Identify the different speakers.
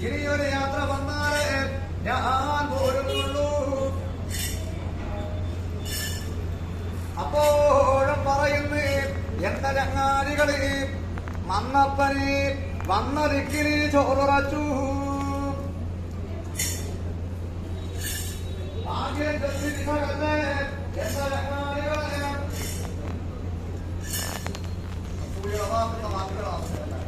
Speaker 1: ഇനിയൊരു യാത്ര വന്നാലേ ഞാൻ പോരുന്നുള്ളൂ അപ്പോഴും പറയുന്നു എന്റെ ചങ്ങാലികളെ മന്നപ്പനെ വന്ന ദിക്കിരി ചോറുറച്ചു. ഭാഗ്യം എന്റെ ചങ്ങാലികളെ വാക്കുകളാണ്